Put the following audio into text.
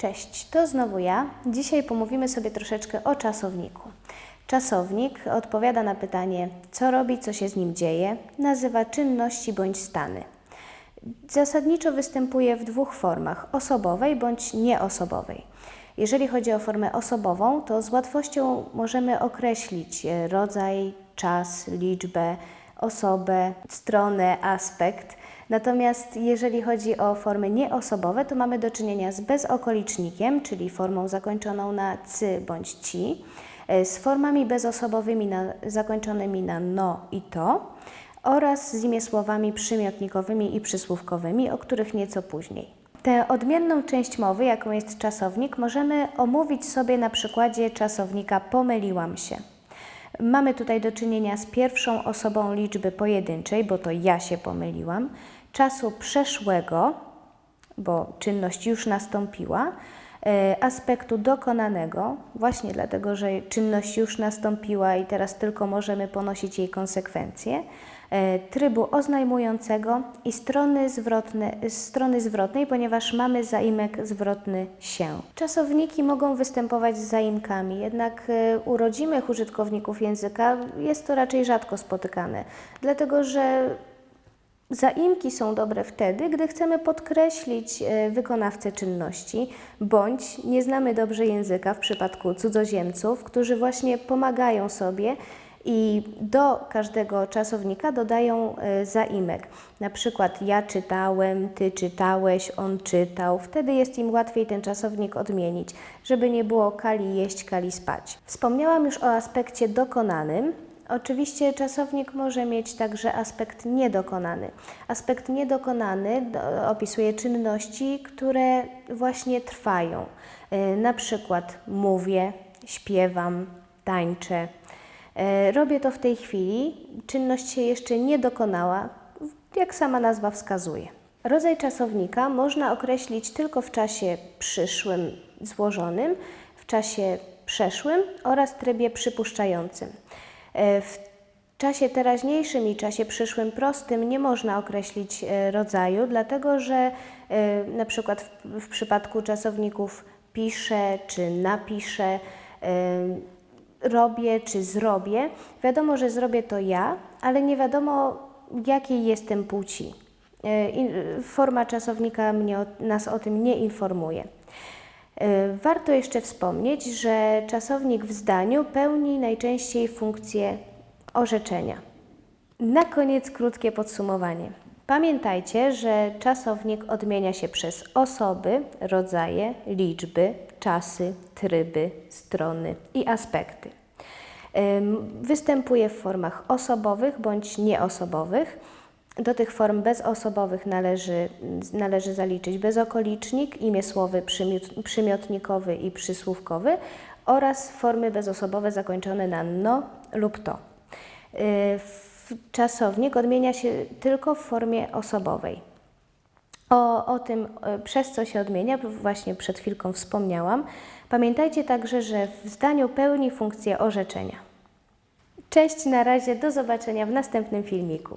Cześć, to znowu ja. Dzisiaj pomówimy sobie troszeczkę o czasowniku. Czasownik odpowiada na pytanie, co robi, co się z nim dzieje, nazywa czynności bądź stany. Zasadniczo występuje w dwóch formach: osobowej bądź nieosobowej. Jeżeli chodzi o formę osobową, to z łatwością możemy określić e, rodzaj, czas, liczbę, osobę, stronę, aspekt. Natomiast jeżeli chodzi o formy nieosobowe, to mamy do czynienia z bezokolicznikiem, czyli formą zakończoną na cy bądź ci, e, z formami bezosobowymi na, zakończonymi na no i to oraz z imiesłowami przymiotnikowymi i przysłówkowymi, o których nieco później. Tę odmienną część mowy, jaką jest czasownik, możemy omówić sobie na przykładzie czasownika pomyliłam się. Mamy tutaj do czynienia z pierwszą osobą liczby pojedynczej, bo to ja się pomyliłam, czasu przeszłego, bo czynność już nastąpiła, e, aspektu dokonanego, właśnie dlatego, że czynność już nastąpiła i teraz tylko możemy ponosić jej konsekwencje, e, trybu oznajmującego i strony, zwrotne, strony zwrotnej, ponieważ mamy zaimek zwrotny się. Czasowniki mogą występować z zaimkami, jednak e, u rodzimych użytkowników języka jest to raczej rzadko spotykane, dlatego że Zaimki są dobre wtedy, gdy chcemy podkreślić e, wykonawcę czynności, bądź nie znamy dobrze języka w przypadku cudzoziemców, którzy właśnie pomagają sobie i do każdego czasownika dodają e, zaimek. Na przykład ja czytałem, ty czytałeś, on czytał. Wtedy jest im łatwiej ten czasownik odmienić, żeby nie było kali jeść, kali spać. Wspomniałam już o aspekcie dokonanym. Oczywiście czasownik może mieć także aspekt niedokonany. Aspekt niedokonany do- opisuje czynności, które właśnie trwają. Y, Na przykład mówię, śpiewam, tańczę. Y, Robię to w tej chwili. Czynność się jeszcze nie dokonała, jak sama nazwa wskazuje. Rodzaj czasownika można określić tylko w czasie przyszłym złożonym, w czasie przeszłym oraz trybie przypuszczającym. E, W czasie teraźniejszym i czasie przyszłym prostym nie można określić e, rodzaju, dlatego że e, na przykład w, w przypadku czasowników piszę czy napiszę, robię czy zrobię, wiadomo, że zrobię to ja, ale nie wiadomo jakiej jestem płci. Forma czasownika mnie, nas o tym nie informuje. E, Warto jeszcze wspomnieć, że czasownik w zdaniu pełni najczęściej funkcję orzeczenia. Na koniec krótkie podsumowanie. Pamiętajcie, że czasownik odmienia się przez osoby, rodzaje, liczby, czasy, tryby, strony i aspekty. Ym, Występuje w formach osobowych bądź nieosobowych. Do tych form bezosobowych należy, należy zaliczyć bezokolicznik, imię słowy przymiot, przymiotnikowy i przysłówkowy oraz formy bezosobowe zakończone na no lub to. W- Czasownik odmienia się tylko w formie osobowej. O, o tym, e, przez co się odmienia, właśnie przed chwilką wspomniałam. Pamiętajcie także, że w zdaniu pełni funkcję orzeczenia. Cześć, na razie, do zobaczenia w następnym filmiku.